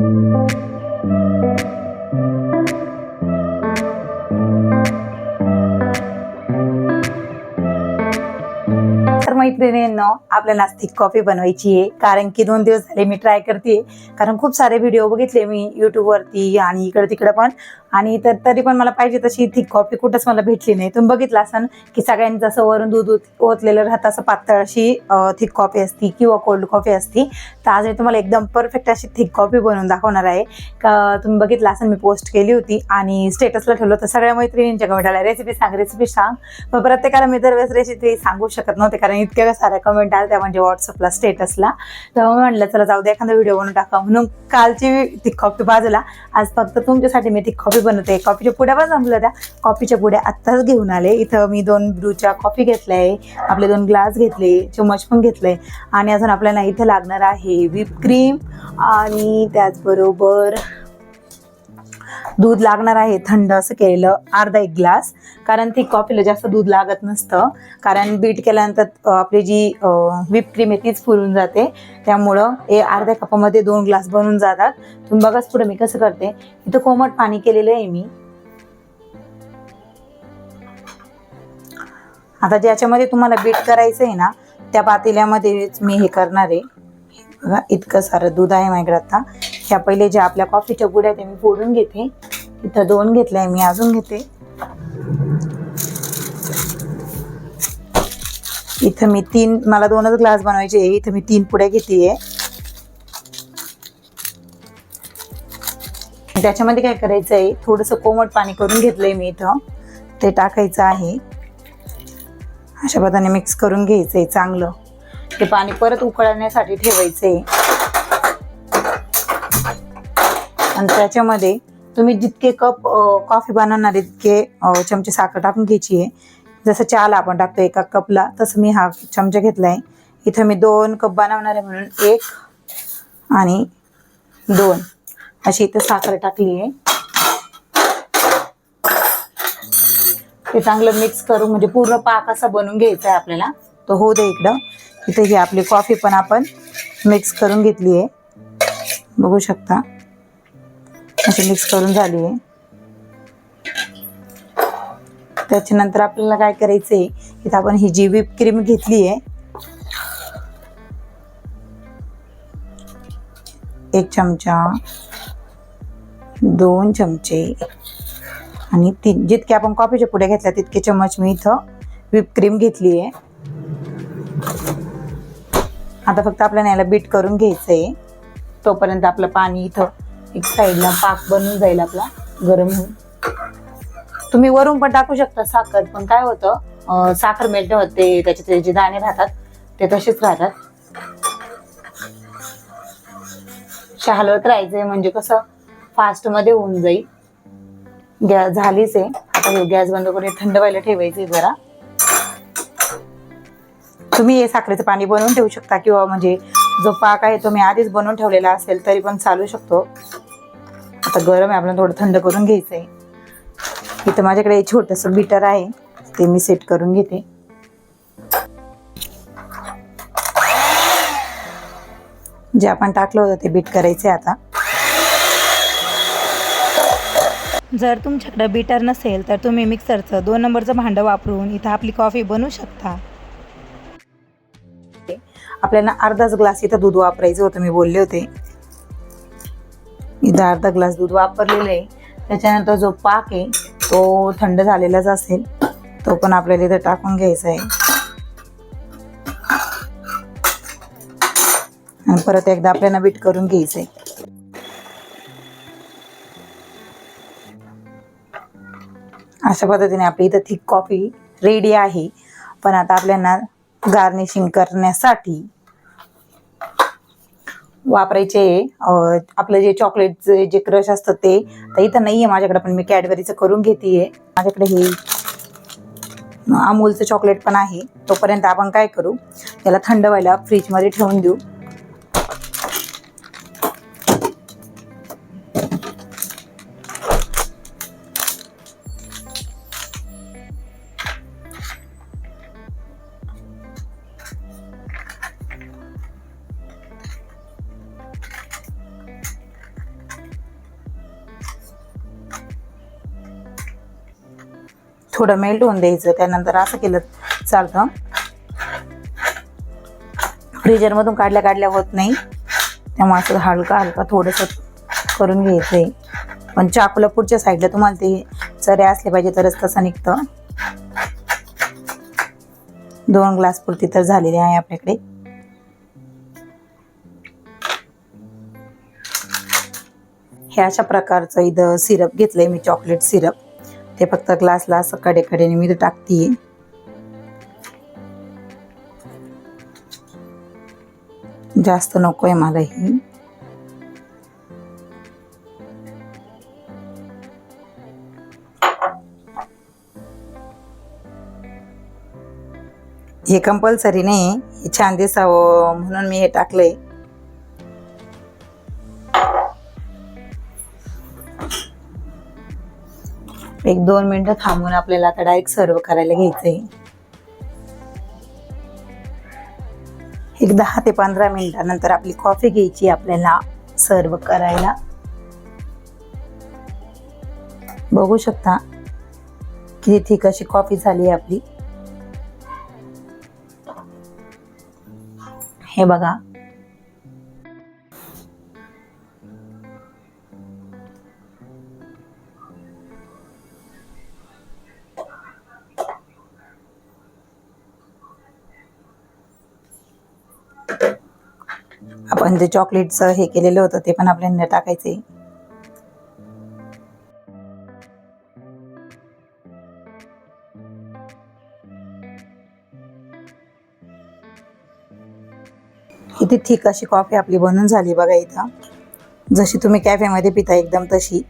thank you आपल्याला आज thick coffee बनवायची आहे. कारण की दोन दिवस झाले मी ट्राय करते कारण खूप सारे व्हिडिओ बघितले मी युट्यूबवरती आणि इकडे तिकडं पण. आणि तर तरी पण मला पाहिजे तशी थिक कॉफी कुठंच मला भेटली नाही. तुम्ही बघितलं असन की सगळ्यांनी जसं वरून दूध ओतलेलं राहतं असं पातळ अशी थिक कॉफी असती किंवा कोल्ड कॉफी असती. तर आज मी तुम्हाला एकदम परफेक्ट अशी थिक कॉफी बनवून दाखवणार आहे. का तुम्ही बघितलं असन मी पोस्ट केली होती आणि स्टेटसला ठेवलं तर सगळ्या मैत्रिणींच्या कमेंट रेसिपी सांग रेसिपी सांग. पण प्रत्येकाला मी दरवेळेस रेसिपी सांगू शकत नव्हते. कारण इतक्या साऱ्या कमेंट आल्या त्या म्हणजे व्हॉट्सअपला स्टेटसला तेव्हा म्हणलं म्हटलं चला जाऊ दे एखादा व्हिडिओ बनवून टाका. म्हणून कालची तिखॉपी बाजूला आज फक्त तुमच्यासाठी मी तिखॉपी बनवते. कॉफीच्या पुड्या पण संपल्या त्या. कॉफीच्या पुड्या आत्ताच घेऊन आले. इथं मी दोन ब्रूच्या कॉफी घेतल्या. आहे आपले दोन ग्लास घेतले. चम्मच पण घेतले आणि अजून आपल्याला इथं लागणार आहे व्हिप क्रीम आणि त्याचबरोबर दूध लागणार आहे. थंड असं केलेलं अर्धा एक ग्लास. कारण ती कॉफीला जास्त दूध लागत नसतं. कारण बीट केल्यानंतर आपली जी व्हिप क्रीम आहे तीच फुलून जाते. त्यामुळं हे अर्ध्या कपामध्ये दोन ग्लास बनून जातात. तुम्ही बघाच पुढे मी कसं करते. इथं कोमट पाणी केलेलं आहे मी. आता ज्याच्यामध्ये तुम्हाला बीट करायचं आहे ना त्या पातेल्यामध्येच मी हे करणार आहे. बघा इतकं सारं दूध आहे माझ्याकडे आता. ह्या पहिले ज्या आपल्या कॉफीच्या गुड्या त्या मी फोडून घेते. इथं दोन घेतल्या मी अजून घेते. इथं मी तीन मला दोनच ग्लास बनवायचे आहे. इथं मी तीन पुड्या घेते त्याच्यामध्ये काय करायचं आहे थोडंसं कोमट पाणी करून घेतलंय मी इथं. ते टाकायचं आहे. अशा पद्धतीने मिक्स करून घ्यायचं आहे चांगलं. ते पाणी परत उकळण्यासाठी ठेवायचं आहे आणि त्याच्यामध्ये तुम्ही जितके कप कॉफी बनवणार आहे तितके चमचे साखर टाकून घ्यायची आहे. जसं चहाला आपण टाकतो एका कपला तसं मी हा चमचा घेतला आहे इथं मी दोन कप बनवणार आहे म्हणून एक आणि दोन. अशी इथं साखर टाकली आहे. ते चांगलं मिक्स करून म्हणजे पूर्ण पाक असा बनवून घ्यायचा आहे आपल्याला. तो होऊ दे इकडं. इथे ही आपली कॉफी पण आपण मिक्स करून घेतली आहे. बघू शकता. अशी मिक्स करून झाली. आहे त्याच्यानंतर आपल्याला काय करायचं आहे इथं आपण ही जी विप क्रीम घेतली आहे एक चमचा दोन चमचे आणि तीन जितके आपण कॉफीच्या पुढे घेतल्या तितके चमच मी इथं विप क्रीम घेतली आहे आता फक्त आपल्याला याला बीट करून घ्यायचं आहे तोपर्यंत आपलं पाणी इथं एक साईडला पाक बनून जाईल आपला गरम होऊन. तुम्ही वरून पण टाकू शकता साखर पण काय होतं साखर मेल्ट होते त्याचे जे दाणे राहतात ते तसेच राहतात. हलवत राहायचंय म्हणजे कसं फास्टमध्ये होऊन जाईल. गॅस झालीच आहे. आता गॅस बंद करून थंड व्हायला ठेवायचे जरा. तुम्ही हे साखरेचं पाणी बनवून ठेवू शकता किंवा म्हणजे जो पाक आहे तो मी आधीच बनवून ठेवलेला असेल तरी पण चालू शकतो. आता गरम आहे आपल्याला थोडं थंड करून घ्यायचं आहे इथं माझ्याकडे छोटंसं बीटर आहे ते मी सेट करून घेते. जे आपण टाकलं होतं ते बीट करायचे आता. जर तुमच्याकडं बीटर नसेल तर तुम्ही मिक्सरचं दोन नंबरचं भांडं वापरून इथं आपली कॉफी बनवू शकता. आपल्याला अर्धाच ग्लास इथं दूध वापरायचं होतं मी बोलले होते. इथं अर्धा ग्लास दूध वापरलेलं आहे. त्याच्यानंतर जो पाक आहे तो थंड झालेलाच असेल. तो पण आपल्याला इथं टाकून घ्यायचा आहे. आणि परत एकदा आपल्याला बीट करून घ्यायचं आहे. अशा पद्धतीने आपली इथं थिक कॉफी रेडी आहे. पण आता आपल्याला गार्निशिंग करण्यासाठी वापरायचे आपलं जे चॉकलेटचे जे क्रश असतं ते तर इथं नाही आहे माझ्याकडे पण मी कॅडबरीचं करून घेते माझ्याकडे हे अमूलचं चॉकलेट पण आहे. तोपर्यंत आपण काय करू त्याला थंड व्हायला फ्रीजमध्ये ठेवून देऊ. थोडं मेल्ट होऊन द्यायचं. त्यानंतर असं केलं चालतं. फ्रीजरमधून काढल्या काढल्या होत नाही. त्यामुळे असं हलका हलका थोडंसं करून घ्यायचं आहे पण चाकूला पुढच्या साईडला तुम्हाला ते चरे असले पाहिजे तरच तसं निघतं. दोन ग्लास पुरती तर झालेली आहे आपल्याकडे. हे अशा प्रकारचं इथं सिरप घेतलंय मी चॉकलेट सिरप ते फक्त ग्लासला असं कडे कडेने मी टाकते जास्त नकोय मला ही. हे कंपल्सरी नाही हे छान दिसावं म्हणून मी हे टाकलंय. एक दोन मिनिटं थांबून आपल्याला आता डायरेक्ट सर्व करायला घ्यायचंय. एक दहा ते पंधरा मिनिटानंतर आपली कॉफी घ्यायची आपल्याला सर्व करायला. बघू शकता किती थिक अशी कॉफी झाली आहे आपली. हे बघा. आपण जे चॉकलेटचं हे केलेलं होतं ते पण आपल्याला टाकायचे किती ठीक अशी कॉफी आपली बनून झाली बघा इथं. जशी तुम्ही कॅफेमध्ये पिता एकदम तशी.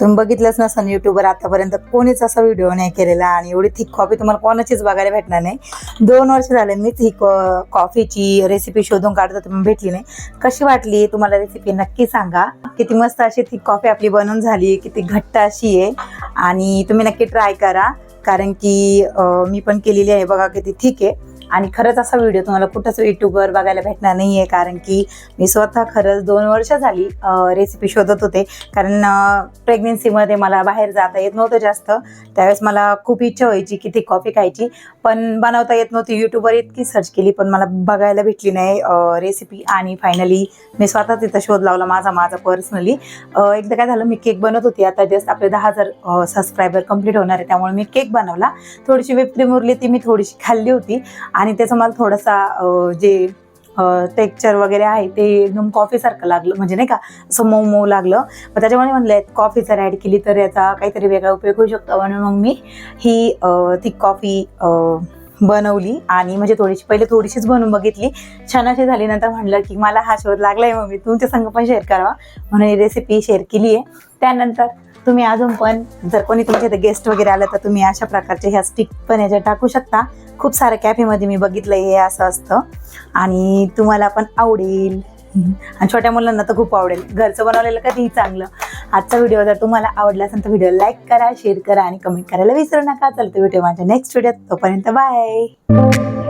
तुम्ही बघितलंच नसाल युट्यूबवर आतापर्यंत कोणीच असा व्हिडिओ नाही केलेला आणि एवढी थिक कॉफी तुम्हाला कोणाचीच बघायला भेटणार नाही. दोन वर्ष झाले मीच ही कॉफीची रेसिपी शोधून काढत तुम्ही भेटली नाही. कशी वाटली? तुम्हाला रेसिपी नक्की सांगा. किती मस्त अशी थिक कॉफी आपली बनवून झाली किती घट्ट अशी आहे. आणि तुम्ही नक्की ट्राय करा कारण की मी पण केलेली आहे बघा किती ठीक आहे. आणि खरंच असा व्हिडिओ तुम्हाला कुठंच युट्यूबवर बघायला भेटणार नाही आहे कारण की मी स्वतः खरंच दोन वर्ष झाली रेसिपी शोधत होते. कारण प्रेग्नेन्सीमध्ये मला बाहेर जाता येत नव्हतं जास्त. त्यावेळेस मला खूप इच्छा व्हायची की ती कॉफी खायची. पण बनवता येत नव्हती. यूट्यूबवर इतकी सर्च केली पण मला बघायला भेटली नाही रेसिपी आणि फायनली मी स्वतः तिथं शोध लावला माझा माझा पर्सनली एकदा काय झालं मी केक बनवत होती. आता जस्ट आपले दहा हजार सबस्क्रायबर कंप्लीट होणार आहे. त्यामुळे मी केक बनवला. थोडीशी विपक्रीम उरली ती मी थोडीशी खाल्ली होती. आणि त्याचं मला थोडासा जे टेक्चर वगैरे आहे ते एकदम कॉफीसारखं लागलं. म्हणजे नाही का असं मऊ मऊ लागलं. मग त्याच्यामुळे म्हणलं कॉफी जर ॲड केली तर याचा काहीतरी वेगळा उपयोग होऊ शकतो. म्हणून मग मी ही ती कॉफी बनवली. आणि म्हणजे थोडीशी पहिले थोडीशीच बनवून बघितली. छान अशी झाली. नंतर म्हणलं की मला हा शोध लागलाय. मग मी तुमच्या संग पण शेअर करावा. म्हणून ही रेसिपी शेअर केली आहे त्यानंतर तुम्ही अजून पण जर कोणी तुमच्या इथे गेस्ट वगैरे आलं तर तुम्ही अशा प्रकारचे ह्या स्टिक पण याच्यात टाकू शकता. खूप साऱ्या कॅफेमध्ये मी बघितलं हे असं असतं. आणि तुम्हाला पण आवडेल. आणि छोट्या मुलांना तर खूप आवडेल. घरचं बनवलेलं कधीही चांगलं. आजचा व्हिडिओ जर तुम्हाला आवडला असेल तर व्हिडिओ लाईक करा शेअर करा आणि कमेंट करायला विसरू नका. चलतो व्हिडिओ माझ्या नेक्स्ट व्हिडिओत तोपर्यंत बाय